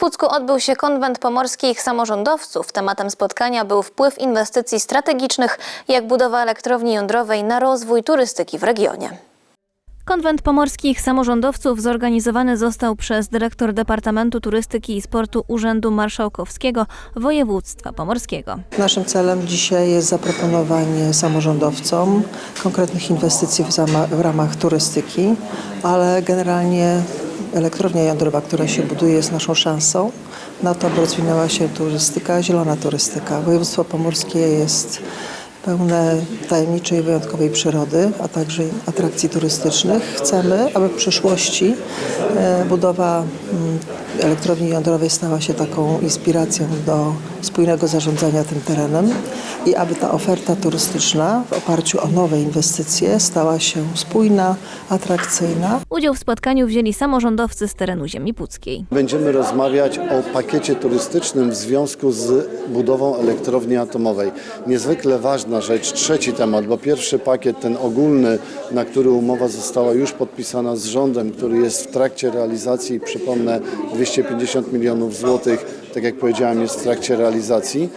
Pucku odbył się konwent pomorskich samorządowców. Tematem spotkania był wpływ inwestycji strategicznych, jak budowa elektrowni jądrowej na rozwój turystyki w regionie. Konwent pomorskich samorządowców zorganizowany został przez dyrektor Departamentu Turystyki i Sportu Urzędu Marszałkowskiego Województwa Pomorskiego. Naszym celem dzisiaj jest zaproponowanie samorządowcom konkretnych inwestycji w, ramach turystyki, ale generalnie elektrownia jądrowa, która się buduje, jest naszą szansą na to, by rozwinęła się turystyka, zielona turystyka. Województwo pomorskie jest pełne tajemniczej i wyjątkowej przyrody, a także atrakcji turystycznych. Chcemy, aby w przyszłości e, budowa elektrowni jądrowej stała się taką inspiracją do spójnego zarządzania tym terenem i aby ta oferta turystyczna w oparciu o nowe inwestycje stała się spójna, atrakcyjna. Udział w spotkaniu wzięli samorządowcy z terenu ziemi puckiej. Będziemy rozmawiać o pakiecie turystycznym w związku z budową elektrowni atomowej. Niezwykle ważna rzecz, trzeci temat, bo pierwszy pakiet, ten ogólny, na który umowa została już podpisana z rządem, który jest w trakcie realizacji, przypomnę 250 milionów złotych, tak jak powiedziałem, jest w trakcie realizacji.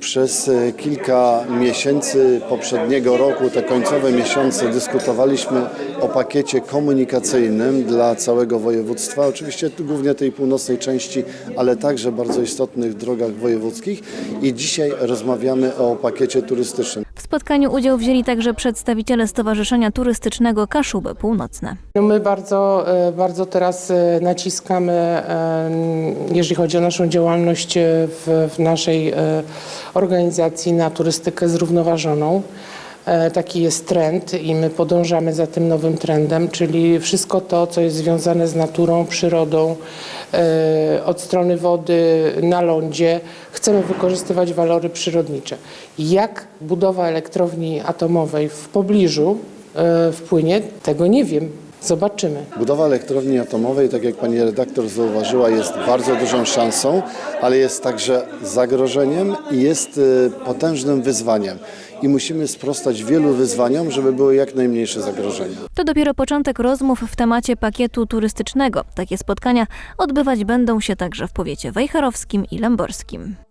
Przez e, kilka miesięcy poprzedniego roku, te końcowe miesiące, dyskutowaliśmy o pakiecie komunikacyjnym dla całego województwa. Oczywiście głównie tej północnej części, ale także bardzo istotnych drogach wojewódzkich. I dzisiaj rozmawiamy o pakiecie turystycznym. W spotkaniu udział wzięli także przedstawiciele Stowarzyszenia Turystycznego Kaszuby Północne. No my bardzo, e, bardzo teraz e, naciskamy, e, jeżeli chodzi o naszą działalność w, w naszej organizacji na turystykę zrównoważoną. E, Taki jest trend i my podążamy za tym nowym trendem, czyli wszystko to, co jest związane z naturą, przyrodą, e, od strony wody na lądzie, chcemy wykorzystywać walory przyrodnicze. Jak budowa elektrowni atomowej w pobliżu e, wpłynie, tego nie wiem. Zobaczymy. Budowa elektrowni atomowej, tak jak pani redaktor zauważyła, jest bardzo dużą szansą, ale jest także zagrożeniem i jest potężnym wyzwaniem. I musimy sprostać wielu wyzwaniom, żeby były jak najmniejsze zagrożenia. To dopiero początek rozmów w temacie pakietu turystycznego. Takie spotkania odbywać będą się także w powiecie wejherowskim i lęborskim.